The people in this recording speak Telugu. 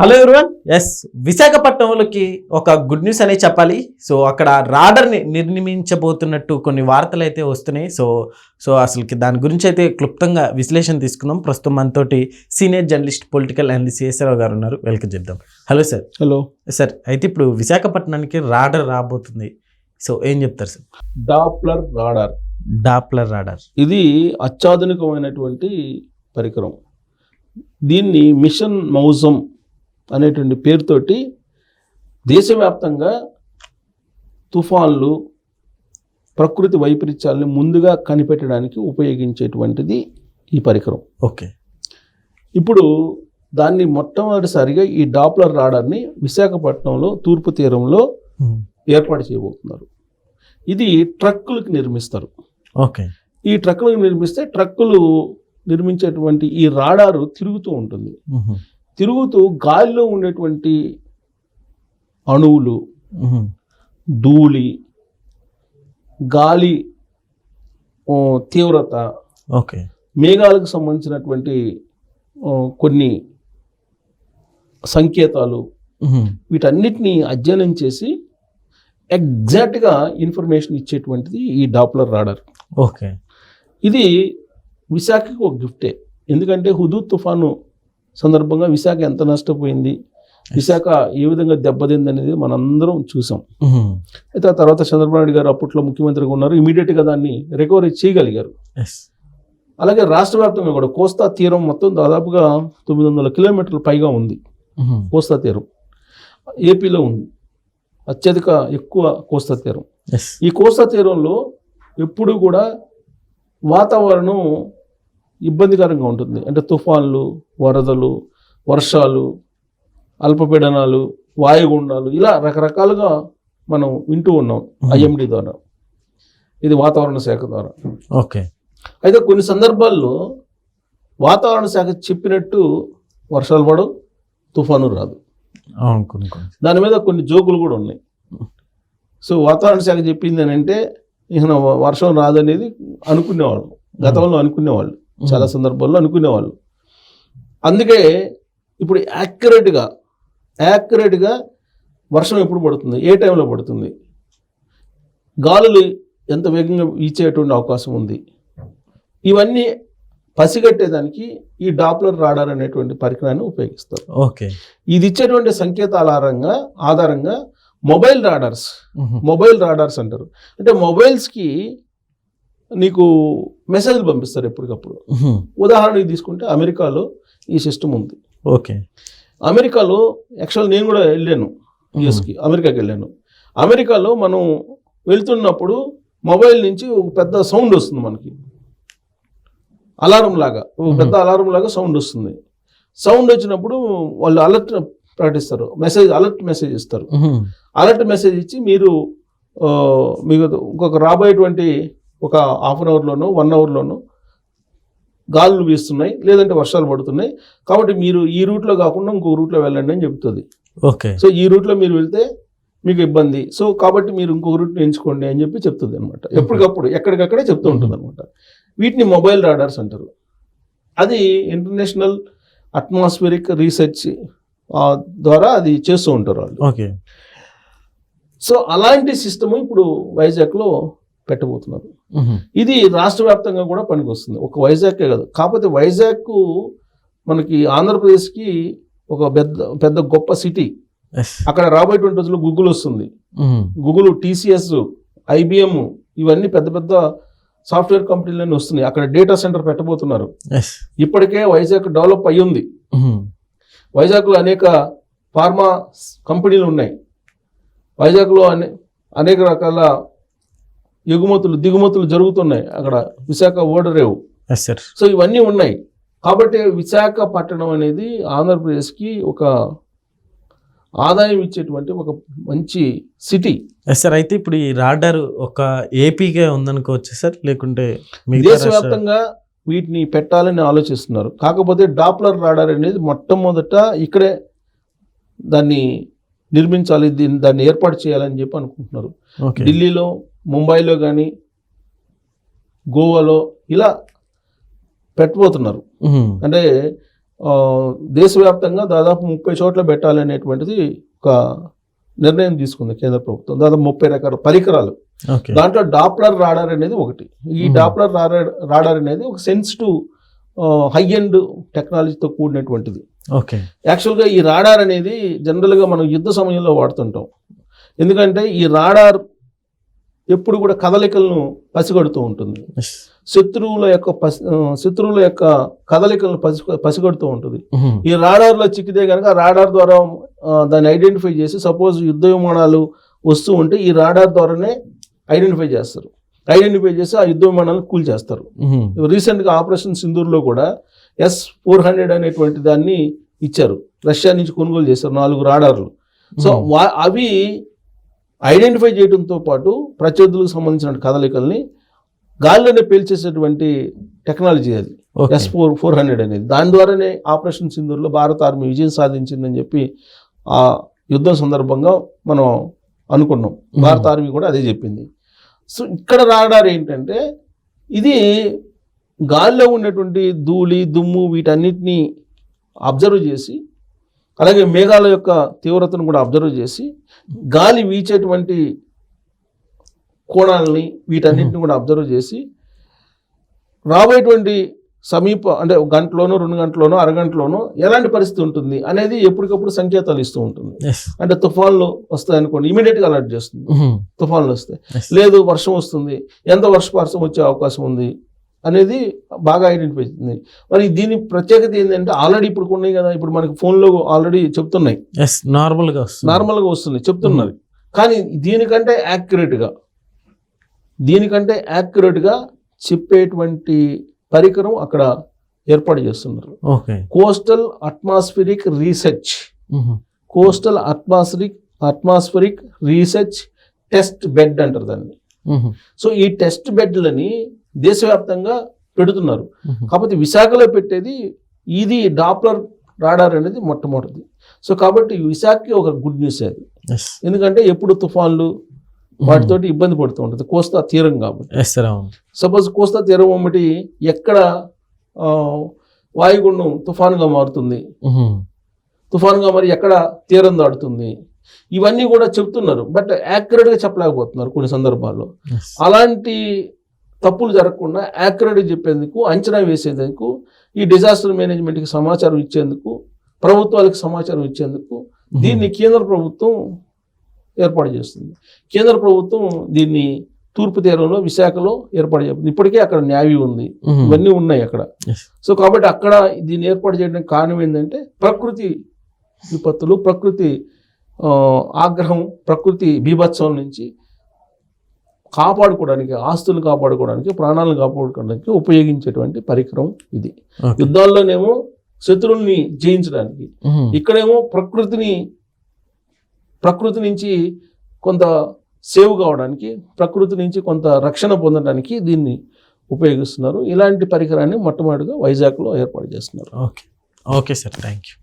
హలో ఎవరివన్ ఎస్ విశాఖపట్నంలోకి ఒక గుడ్ న్యూస్ అనే చెప్పాలి. సో అక్కడ రాడర్ని నిర్మించబోతున్నట్టు కొన్ని వార్తలు అయితే వస్తున్నాయి. సో సో అసలుకి దాని గురించి అయితే క్లుప్తంగా విశ్లేషణ తీసుకుందాం. ప్రస్తుతం మనతోటి senior journalist political and CSR గారు ఉన్నారు. వెల్కమ్ చెప్దాం. హలో సార్ హలో సార్ అయితే ఇప్పుడు విశాఖపట్నానికి రాడర్ రాబోతుంది. సో ఏం చెప్తారు sir Doppler radar Doppler radar ఇది అత్యాధునికమైనటువంటి పరికరం. దీన్ని మిషన్ మౌజం అనేటువంటి పేరుతోటి దేశవ్యాప్తంగా తుఫాన్లు ప్రకృతి వైపరీత్యాలని ముందుగా కనిపెట్టడానికి ఉపయోగించేటువంటిది ఈ పరికరం. ఓకే. ఇప్పుడు దాన్ని మొట్టమొదటిసారిగా ఈ డాప్లర్ రాడార్ని విశాఖపట్నంలో తూర్పు తీరంలో ఏర్పాటు చేయబోతున్నారు. ఇది ట్రక్కులకు నిర్మిస్తారు. ఓకే. ఈ ట్రక్కులకు నిర్మిస్తే ట్రక్కులు నిర్మించేటువంటి ఈ రాడారు తిరుగుతూ ఉంటుంది. తిరుగుతూ గాలిలో ఉండేటువంటి అణువులు ధూళి గాలి తీవ్రత ఓకే. మేఘాలకు సంబంధించినటువంటి కొన్ని సంకేతాలు వీటన్నిటిని అధ్యయనం చేసి ఎగ్జాక్ట్గా ఇన్ఫర్మేషన్ ఇచ్చేటువంటిది ఈ డాప్లర్ రాడార్. ఓకే. ఇది విశాఖకు ఒక గిఫ్టే. ఎందుకంటే హుదూద్ తుఫాను సందర్భంగా విశాఖ ఎంత నష్టపోయింది? విశాఖ ఏ విధంగా దెబ్బతింది అనేది మనందరం చూసాం. అయితే ఆ తర్వాత చంద్రబాబు నాయుడు గారు అప్పట్లో ముఖ్యమంత్రిగా ఉన్నారు. ఇమీడియట్గా దాన్ని రికవరీ చేయగలిగారు. అలాగే రాష్ట్ర వ్యాప్తంగా కూడా కోస్తా తీరం మొత్తం దాదాపుగా తొమ్మిది వందల కిలోమీటర్ల పైగా ఉంది. కోస్తా తీరం. ఏపీలో ఉంది. అత్యధిక ఎక్కువ కోస్తా తీరం. ఈ కోస్తా తీరంలో ఎప్పుడు కూడా వాతావరణం ఇబ్బందికరంగా ఉంటుంది. అంటే తుఫాన్లు వరదలు వర్షాలు అల్పపీడనాలు వాయుగుండాలు ఇలా రకరకాలుగా మనం వింటూ ఉన్నాం ఐఎండి ద్వారా. ఇది వాతావరణ శాఖ ద్వారా. ఓకే. అయితే కొన్ని సందర్భాల్లో వాతావరణ శాఖ చెప్పినట్టు వర్షాలు పడవు తుఫాను రాదు. దాని మీద కొన్ని జోకులు కూడా ఉన్నాయి. సో వాతావరణ శాఖ చెప్పింది అని అంటే వర్షం రాదనేది అనుకునేవాళ్ళు. గతంలో అనుకునేవాళ్ళు. చాలా సందర్భాల్లో అనుకునేవాళ్ళు. అందుకే ఇప్పుడు యాక్యురేట్గా యాక్యురేట్గా వర్షం ఎప్పుడు పడుతుంది? ఏ టైంలో పడుతుంది? గాలులు ఎంత వేగంగా వీచేటువంటి అవకాశం ఉంది? ఇవన్నీ పసిగట్టేదానికి ఈ డాప్లర్ రాడార్ అనేటువంటి పరికరాన్ని ఉపయోగిస్తారు. ఓకే. ఇది ఇచ్చేటువంటి సంకేతాల ఆధారంగా ఆధారంగా మొబైల్ రాడార్స్ మొబైల్ రాడార్స్ అంటారు. అంటే మొబైల్స్కి నీకు మెసేజ్లు పంపిస్తారు ఎప్పటికప్పుడు. ఉదాహరణకి తీసుకుంటే అమెరికాలో ఈ సిస్టమ్ ఉంది. ఓకే. అమెరికాలో యాక్చువల్ నేను కూడా వెళ్ళాను యుఎస్కి అమెరికాకి వెళ్ళాను. అమెరికాలో మనం వెళ్తున్నప్పుడు మొబైల్ నుంచి ఒక పెద్ద సౌండ్ వస్తుంది మనకి. అలారం లాగా ఒక పెద్ద అలారం లాగా సౌండ్ వస్తుంది. సౌండ్ వచ్చినప్పుడు వాళ్ళు అలర్ట్ ప్రకటిస్తారు మెసేజ్ అలర్ట్ మెసేజ్ ఇస్తారు. అలర్ట్ మెసేజ్ ఇచ్చి మీరు మీకు ఇంకొక రాబోయేటువంటి ఒక హాఫ్ అన్ అవర్లోనో వన్ అవర్లోనో గాలులు వీస్తున్నాయి లేదంటే వర్షాలు పడుతున్నాయి. కాబట్టి మీరు ఈ రూట్లో కాకుండా ఇంకో రూట్లో వెళ్ళండి అని చెప్తుంది ఓకే. సో ఈ రూట్లో మీరు వెళ్తే మీకు ఇబ్బంది. సో కాబట్టి మీరు ఇంకో రూట్ని ఎంచుకోండి అని చెప్పి చెప్తుంది అనమాట ఎప్పటికప్పుడు ఎక్కడికక్కడే చెప్తూ ఉంటుంది అనమాట వీటిని మొబైల్ రాడార్స్ అంటారు. అది ఇంటర్నేషనల్ అట్మాస్ఫిరిక్ రీసెర్చ్ ద్వారా అది చేస్తూ ఉంటారు వాళ్ళు. ఓకే. సో అలాంటి సిస్టమ్ ఇప్పుడు వైజాగ్లో పెట్టబోతున్నారు. ఇది రాష్ట్ర వ్యాప్తంగా కూడా పనికొస్తుంది. ఒక వైజాగ్కే కాదు. కాకపోతే వైజాగ్ మనకి ఆంధ్రప్రదేశ్కి ఒక పెద్ద పెద్ద గొప్ప సిటీ. అక్కడ రాబోయేటువంటి రోజుల్లో గూగుల్ వస్తుంది. గూగుల్ టీసీఎస్ ఐబిఎం ఇవన్నీ పెద్ద పెద్ద సాఫ్ట్వేర్ కంపెనీలన్నీ వస్తున్నాయి. అక్కడ డేటా సెంటర్ పెట్టబోతున్నారు. ఇప్పటికే వైజాగ్ డెవలప్ అయ్యి ఉంది వైజాగ్లో అనేక ఫార్మా కంపెనీలు ఉన్నాయి. వైజాగ్లో అనే అనేక రకాల ఎగుమతులు దిగుమతులు జరుగుతున్నాయి. అక్కడ విశాఖ ఓడరేవు. సో ఇవన్నీ ఉన్నాయి. కాబట్టి విశాఖపట్నం అనేది ఆంధ్రప్రదేశ్కి ఒక ఆదాయం ఇచ్చేటువంటి ఒక మంచి సిటీ. సార్ అయితే ఇప్పుడు ఈ రాడార్ ఒక ఏపీకే ఉందనుకోవచ్చు సార్ లేకుంటే దేశవ్యాప్తంగా వీటిని పెట్టాలని ఆలోచిస్తున్నారు. కాకపోతే డాప్లర్ రాడార్ అనేది మొట్టమొదట ఇక్కడే దాన్ని నిర్మించాలి దీన్ని దాన్ని ఏర్పాటు చేయాలని చెప్పి అనుకుంటున్నారు. ఢిల్లీలో ముంబైలో కానీ గోవాలో ఇలా పెట్టబోతున్నారు. అంటే దేశవ్యాప్తంగా దాదాపు ముప్పై చోట్ల పెట్టాలనేటువంటిది ఒక నిర్ణయం తీసుకుంది కేంద్ర ప్రభుత్వం. దాదాపు ముప్పై రకాల పరికరాలు. దాంట్లో డాప్లర్ రాడార్ అనేది ఒకటి. ఈ. డాప్లర్ రాడార్ రాడార్ అనేది ఒక సెన్సిటివ్ హై ఎండ్ టెక్నాలజీతో కూడినటువంటిది. ఓకే. యాక్చువల్గా ఈ రాడార్ అనేది జనరల్గా మనం యుద్ధ సమయంలో వాడుతుంటాం. ఎందుకంటే ఈ రాడార్ ఎప్పుడు కూడా కదలికలను పసిగడుతూ ఉంటుంది. శత్రువుల యొక్క శత్రువుల యొక్క కదలికలను పసి పసిగడుతూ ఉంటుంది మ్మ్. ఈ రాడార్లో చిక్కితే కనుక రాడార్ ద్వారా దాన్ని ఐడెంటిఫై చేసి సపోజ్ యుద్ధ విమానాలు వస్తూ ఉంటే ఈ రాడార్ ద్వారానే ఐడెంటిఫై చేస్తారు ఐడెంటిఫై చేసి ఆ యుద్ధ విమానాలను కూల్ చేస్తారు మ్మ్. రీసెంట్గా ఆపరేషన్ సింధూర్లో కూడా ఎస్ ఫోర్ హండ్రెడ్ అనేటువంటి దాన్ని ఇచ్చారు రష్యా నుంచి కొనుగోలు చేశారు నాలుగు రాడార్లు సో. వా- అవి ఐడెంటిఫై చేయడంతో పాటు ప్రత్యర్థులకు సంబంధించిన కదలికల్ని గాల్లోనే పేల్చేసేటువంటి టెక్నాలజీ అది. ఎస్ ఫోర్ ఫోర్ హండ్రెడ్ అనేది. దాని ద్వారానే ఆపరేషన్ సింధూర్లో భారత ఆర్మీ విజయం సాధించిందని చెప్పి ఆ యుద్ధం సందర్భంగా మనం అనుకున్నాం. భారత ఆర్మీ కూడా అదే చెప్పింది. సో ఇక్కడ రాడార్ ఏంటంటే ఇది గాల్లో ఉన్నటువంటి ధూళి దుమ్ము వీటన్నిటిని అబ్జర్వ్ చేసి అలాగే మేఘాల యొక్క తీవ్రతను కూడా అబ్జర్వ్ చేసి గాలి వీచేటువంటి కోణాలని వీటన్నిటిని కూడా అబ్జర్వ్ చేసి రాబోయేటువంటి సమీప అంటే ఒక గంటలోనో రెండు గంటలోనో అరగంటలోనో ఎలాంటి పరిస్థితి ఉంటుంది అనేది ఎప్పటికప్పుడు సంకేతాలు ఇస్తూ ఉంటుంది. అంటే తుఫాన్లు వస్తాయనుకోండి ఇమీడియట్గా అలర్ట్ చేస్తుంది. తుఫాన్లు వస్తాయి. లేదు వర్షం వస్తుంది ఎంత వర్షపాతం వచ్చే అవకాశం ఉంది అనేది బాగా ఐడెంటిఫై మరి దీని ప్రత్యేకత ఏంటంటే ఆల్రెడీ ఇప్పుడు ఉన్నాయి కదా ఇప్పుడు మనకి ఫోన్లో ఆల్రెడీ చెప్తున్నాయి. ఎస్ నార్మల్గా వస్తుంది. నార్మల్గా వస్తుంది చెప్తున్నది. కానీ దీనికంటే యాక్యురేట్గా దీనికంటే యాక్యురేట్గా చెప్పేటువంటి పరికరం అక్కడ ఏర్పాటు చేస్తున్నారు. Okay coastal atmospheric research. Coastal atmospheric atmospheric research test bed అంటారు దాన్ని. సో ఈ టెస్ట్ బెడ్లని దేశవ్యాప్తంగా పెడుతున్నారు. కాకపోతే విశాఖలో పెట్టేది ఇది డాప్లర్ రాడార్ అనేది మొట్టమొదటిది. సో కాబట్టి విశాఖకి ఒక గుడ్ న్యూస్ అది. ఎందుకంటే ఎప్పుడు తుఫాన్లు వాటితోటి ఇబ్బంది పడుతూ ఉంటుంది. కోస్తా తీరం కాబట్టి. సపోజ్ కోస్తా తీరం అమ్మటి ఎక్కడ వాయుగుండం తుఫాన్గా మారుతుంది. తుఫాన్గా మరి ఎక్కడ తీరం దాటుతుంది. ఇవన్నీ కూడా చెప్తున్నారు. బట్ యాక్యురేట్గా చెప్పలేకపోతున్నారు కొన్ని సందర్భాల్లో. అలాంటి తప్పులు జరగకుండా యాక్యురేట్గా చెప్పేందుకు అంచనా వేసేందుకు ఈ డిజాస్టర్ మేనేజ్మెంట్కి సమాచారం ఇచ్చేందుకు ప్రభుత్వాలకు సమాచారం ఇచ్చేందుకు దీన్ని కేంద్ర ప్రభుత్వం ఏర్పాటు చేస్తుంది. కేంద్ర ప్రభుత్వం దీన్ని తూర్పు తీరంలో విశాఖలో ఏర్పాటు చేస్తుంది. ఇప్పటికే అక్కడ న్యావి ఉంది. ఇవన్నీ ఉన్నాయి అక్కడ. సో కాబట్టి అక్కడ దీన్ని ఏర్పాటు చేయడానికి కారణం ఏంటంటే ప్రకృతి విపత్తులు ప్రకృతి ఆగ్రహం ప్రకృతి బీభత్సం నుంచి కాపాడుకోవడానికి ఆస్తులు కాపాడుకోవడానికి ప్రాణాలను కాపాడుకోవడానికి ఉపయోగించేటువంటి పరికరం ఇది. యుద్ధాల్లోనేమో శత్రువుల్ని జయించడానికి. ఇక్కడేమో ప్రకృతిని ప్రకృతి నుంచి కొంత సేవ్ కావడానికి ప్రకృతి నుంచి కొంత రక్షణ పొందడానికి దీన్ని ఉపయోగిస్తున్నారు. ఇలాంటి పరికరాన్ని మొట్టమొదటిగా వైజాగ్లో ఏర్పాటు చేస్తున్నారు. Okay. Okay sir. Thank you